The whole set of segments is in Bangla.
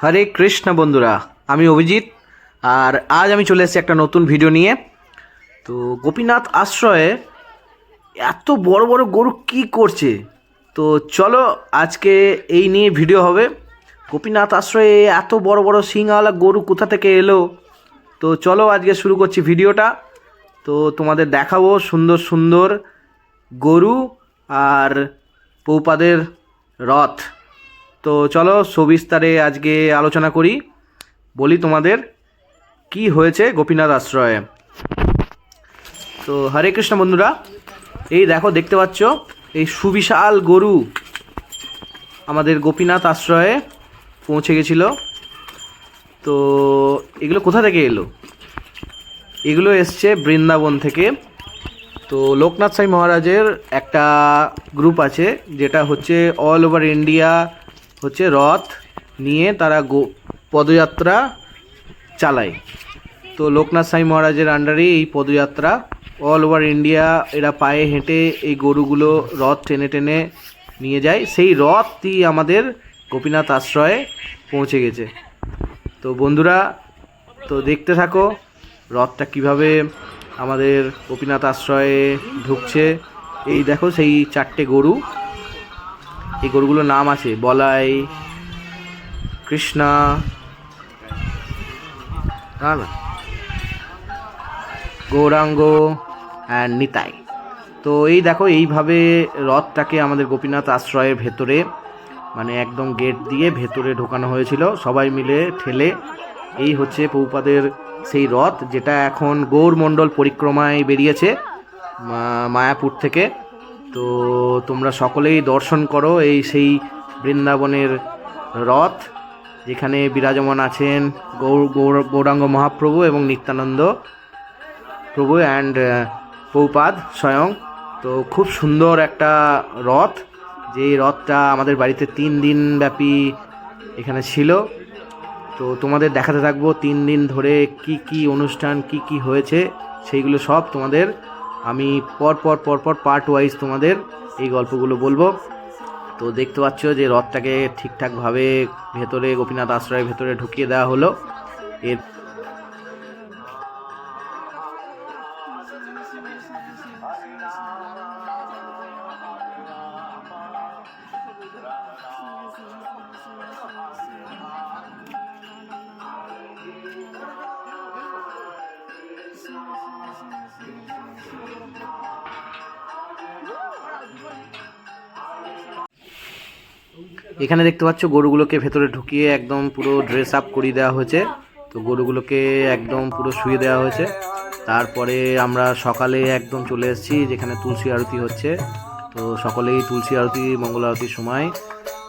হরে কৃষ্ণ বন্ধুরা, আমি অভিজিৎ, আর আজ আমি চলে এসেছি একটা নতুন ভিডিও নিয়ে। তো গোপীনাথ আশ্রয়ে এত বড় বড় গরু কি করছে? তো চলো আজকে এই নিয়ে ভিডিও হবে। গোপীনাথ আশ্রয়ে এত বড় বড় সিংওয়ালা গরু কোথা থেকে এলো? তো চলো আজকে শুরু করছি ভিডিওটা তো তোমাদের দেখাবো সুন্দর সুন্দর গরু আর পৌপাদের রথ। তো চলো সবিস্তারে আজকে আলোচনা করি। বলি তোমাদের কি হয়েছে গোপীনাথ আশ্রয়ে। তো হরে কৃষ্ণ বন্ধুরা, এই দেখো দেখতে পাচ্ছ, এই সুবিশাল গরু আমাদের গোপীনাথ আশ্রয়ে পৌঁছে গেছিল। তো এগুলো কোথা থেকে এলো? এগুলো এসছে বৃন্দাবন থেকে। তো লোকনাথ সাই মহারাজের একটা গ্রুপ আছে, যেটা হচ্ছে অল ওভার ইন্ডিয়া হচ্ছে রথ নিয়ে তারা গো পদযাত্রা চালায়। তো লোকনাথ সাই মহারাজের আন্ডারে এই পদযাত্রা অল ওভার ইন্ডিয়া এরা পায়ে হেঁটে এই গরুগুলো রথ টেনে টেনে নিয়ে যায়। সেই রথই আমাদের গোপীনাথ আশ্রয়ে পৌঁছে গেছে। তো বন্ধুরা, তো দেখতে থাকো রথটা কীভাবে আমাদের গোপীনাথ আশ্রয়ে ঢুকছে। এই দেখো সেই চারটে গরু। এই গরুগুলোর নাম আছে। বলাই, কৃষ্ণা গৌরাঙ্গ অ্যান্ড নিতাই। তো এই দেখো, এইভাবে রথটাকে আমাদের গোপীনাথ আশ্রয়ের ভেতরে মানে একদম গেট দিয়ে ভেতরে ঢোকানো হয়েছিল। সবাই মিলে ঠেলে এই হচ্ছে পৌপাদের সেই রথ, যেটা এখন গৌরমণ্ডল পরিক্রমায় বেরিয়েছে মায়াপুর থেকে। তো তোমরা সকলেই দর্শন করো এই সেই বৃন্দাবনের রথ, যেখানে বিরাজমান আছেন গৌর, গৌর- গৌরাঙ্গ মহাপ্রভু এবং নিত্যানন্দ প্রভু অ্যান্ড পৌপাদ স্বয়ং। তো খুব সুন্দর একটা রথ যে রথটা আমাদের বাড়িতে তিন দিন ব্যাপী এখানে ছিল। তো তোমাদের দেখাতে থাকব তিন দিন ধরে কি কি অনুষ্ঠান, কি কি হয়েছে, সেইগুলো সব তোমাদের আমি পর পর পর পর পার্ট ওয়াইজ তোমাদের এই গল্পগুলো বলব। তো দেখতে পাচ্ছ যে রথটাকে ঠিকঠাকভাবে ভেতরে গোপীনাথ আশ্রয়ের ভেতরে ঢুকিয়ে দেওয়া হলো। এর এখানে দেখতে পাচ্ছ গরুগুলোকে ভেতরে ঢুকিয়ে একদম পুরো ড্রেস আপ করিয়ে দেওয়া হয়েছে। তো গরুগুলোকে একদম পুরো শুয়ে দেওয়া হয়েছে। তারপরে আমরা সকালে একদম চলে এসেছি, যেখানে তুলসী আরতি হচ্ছে। তো সকলেই তুলসী আরতি, মঙ্গল আরতির সময়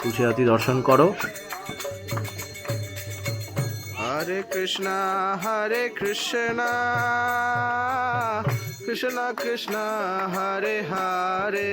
তুলসী আরতি দর্শন করো। হরে কৃষ্ণ হরে কৃষ্ণ কৃষ্ণ কৃষ্ণ, হরে হরে।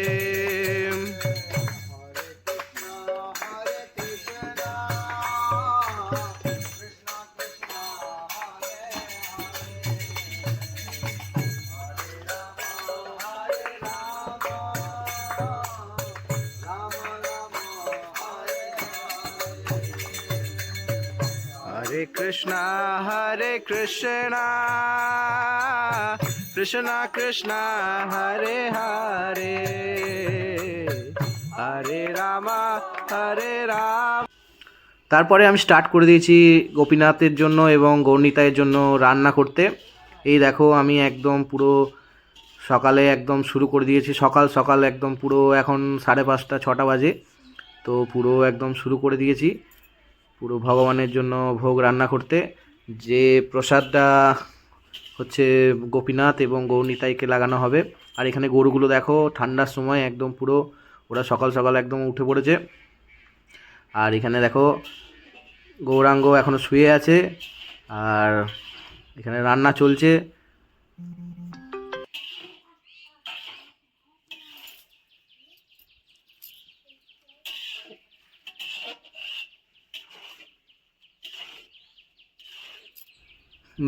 কৃষ্ণ, হরে কৃষ্ণ। কৃষ্ণ কৃষ্ণ, হরে হরে। হরে রাম হরে রাম। তারপরে আমি স্টার্ট করে দিয়েছি গোপীনাথের জন্য এবং গৌরনিতাইয়ের জন্য রান্না করতে। এই দেখো, আমি একদম পুরো সকালে একদম শুরু করে দিয়েছি। সকাল সকাল একদম পুরো এখন সাড়ে পাঁচটা, ছটা বাজে। তো পুরো একদম শুরু করে দিয়েছি। পুরো ভগবানের জন্য ভোগ রান্না করতে। যে প্রসাদটা হচ্ছে গোপীনাথ এবং গৌরনিতাইকে লাগানো হবে। আর এখানে গরুগুলো দেখো, ঠান্ডার সময় একদম পুরো, ওরা সকাল সকাল একদম উঠে পড়েছে। আর এখানে দেখো, গৌরাঙ্গ এখনও শুয়ে আছে। আর এখানে রান্না চলছে।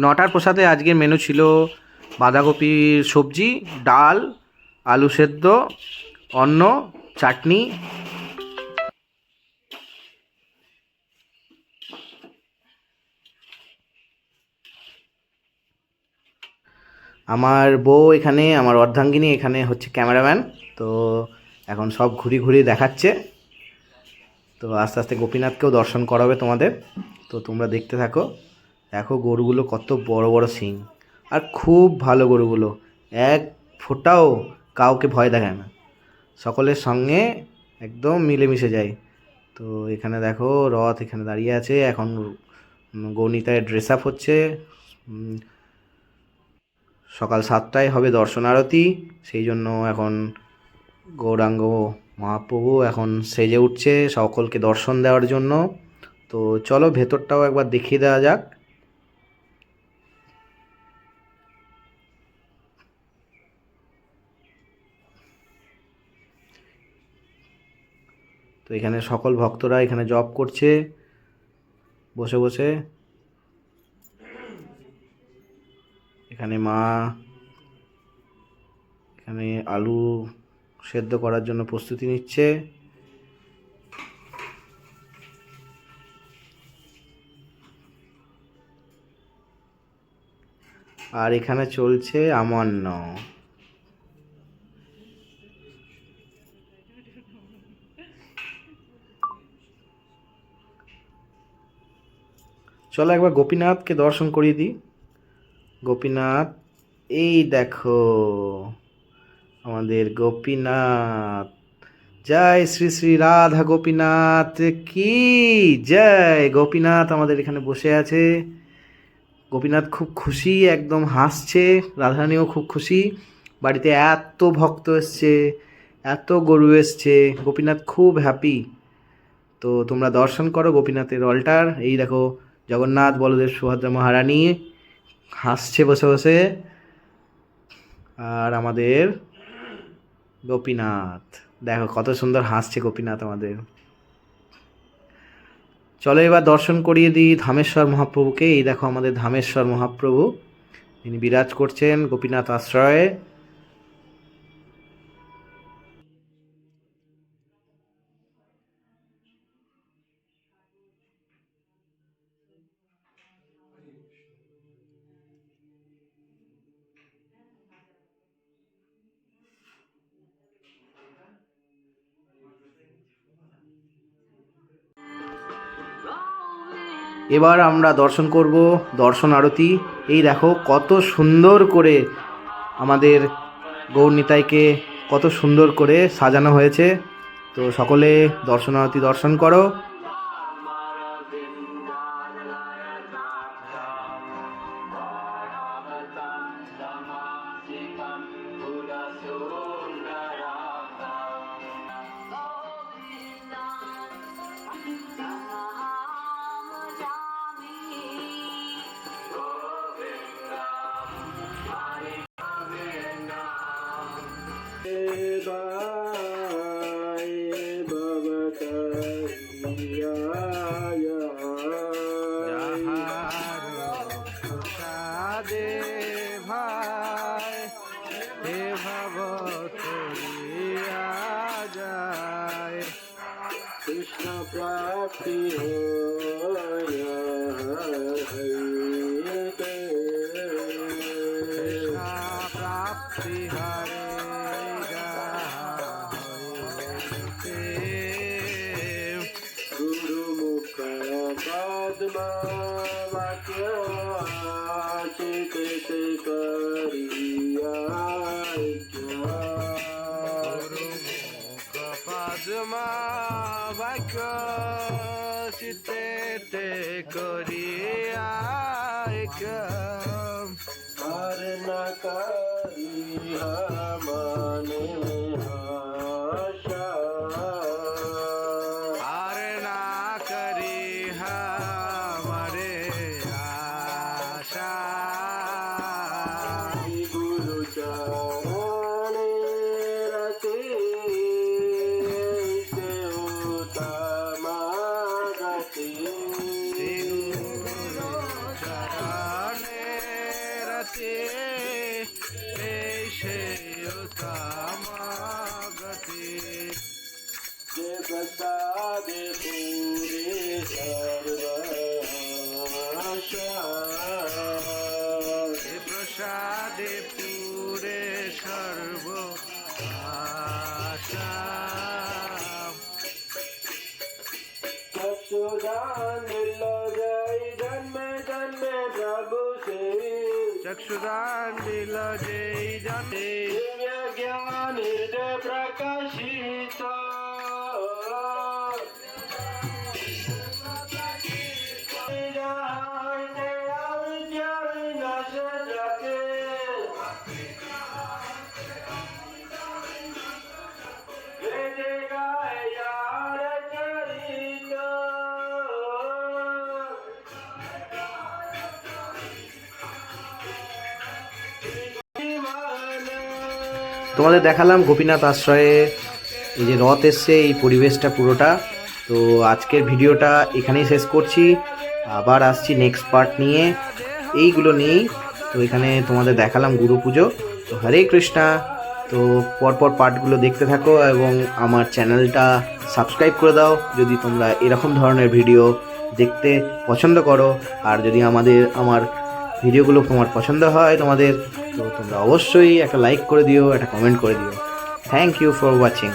নটার প্রসাদে আজকের মেনু ছিল বাঁধাকপির সবজি, ডাল, আলু সেদ্ধ, অন্ন, চাটনি। আমার বউ এখানে, আমার অর্ধাঙ্গিনী এখানে হচ্ছে ক্যামেরাম্যান, তো এখন সব ঘুরি ঘুরি দেখাচ্ছে। তো আস্তে আস্তে গোপীনাথকেও দর্শন করাবে তোমাদের, তো তোমরা দেখতে থাকো। দেখো গরুগুলো কত বড় বড় শিং। আর খুব ভালো গরুগুলো। এক ফোঁটাও কাউকে ভয় দেখায় না। সকলের সঙ্গে একদম মিলেমিশে যায়। তো এখানে দেখো রথ এখানে দাঁড়িয়ে আছে। এখন গণিতায় ড্রেস আপ হচ্ছে। সকাল সাতটায় হবে দর্শন আরতি। সেই জন্য এখন গৌরাঙ্গ মহাপ্রভু এখন সেজে উঠছে সকলকে দর্শন দেওয়ার জন্য। তো চলো ভেতরটাও একবার দেখিয়ে দেওয়া যাক। এখানে সকল ভক্তরা এখানে জব করছে। বসে বসে। এখানে মা, এখানে আলু সেদ্ধ করার জন্য প্রস্তুতি নিচ্ছে। আর এখানে চলছে আমান্য চলো একবার গোপীনাথকে দর্শন করিয়ে দিই। গোপীনাথ, এই দেখো, আমাদের গোপীনাথ। জয় শ্রী শ্রী রাধা গোপীনাথ, কি জয়! গোপীনাথ আমাদের এখানে বসে আছে। গোপীনাথ খুব খুশি, একদম হাসছে। রাধারানীও খুব খুশি। বাড়িতে এত ভক্ত এসছে, এত গরু এসছে। গোপীনাথ খুব হ্যাপি তো তোমরা দর্শন করো গোপীনাথের অল্টার এই দেখো জগন্নাথ বলদেব সুভদ্রা মহারানী হাসছে বসে বসে। আর আমাদের গোপীনাথ। দেখো কত সুন্দর হাসছে গোপীনাথ আমাদের। চলো এবার দর্শন করিয়ে দিই ধামেশ্বর মহাপ্রভুকে। এই দেখো আমাদের ধামেশ্বর মহাপ্রভু। তিনি বিরাজ করছেন গোপীনাথ আশ্রয়ে। এবার আমরা দর্শন করব দর্শন আরতি। এই দেখো, কত সুন্দর করে আমাদের গৌরনিতাইকে কত সুন্দর করে সাজানো হয়েছে। তো সকলে দর্শন আরতি দর্শন করো। দে ভাই হে ভব করিয়া যায় কৃষ্ণ প্রাপ্তি কৃষ্ণ প্রাপ্তি হরে। গুরু মুখ পদ্ম। আর না করিয়া মনে আশা क्षुदांडिल जय जन निर्जय प्रकाशी। তোমাদের দেখালাম গোপীনাথ আশ্রয়ে এই যে রথ এসছে, এই পরিবেশটা পুরোটা। তো আজকের ভিডিওটা এখানেই শেষ করছি। আবার আসছি নেক্সট পার্ট নিয়ে। এইগুলো নিয়েই তো এখানে তোমাদের দেখালাম গুরু পুজো। তো হরে কৃষ্ণা। তো পরপর পার্টগুলো দেখতে থাকো এবং আমার চ্যানেলটা সাবস্ক্রাইব করে দাও। যদি তোমরা এরকম ধরনের ভিডিও দেখতে পছন্দ করো, আর যদি আমাদের, আমার ভিডিওগুলো তোমার পছন্দ হয়, তোমাদের তো তোমরা অবশ্যই একটা লাইক করে দিও, একটা কমেন্ট করে দিও। Thank you for watching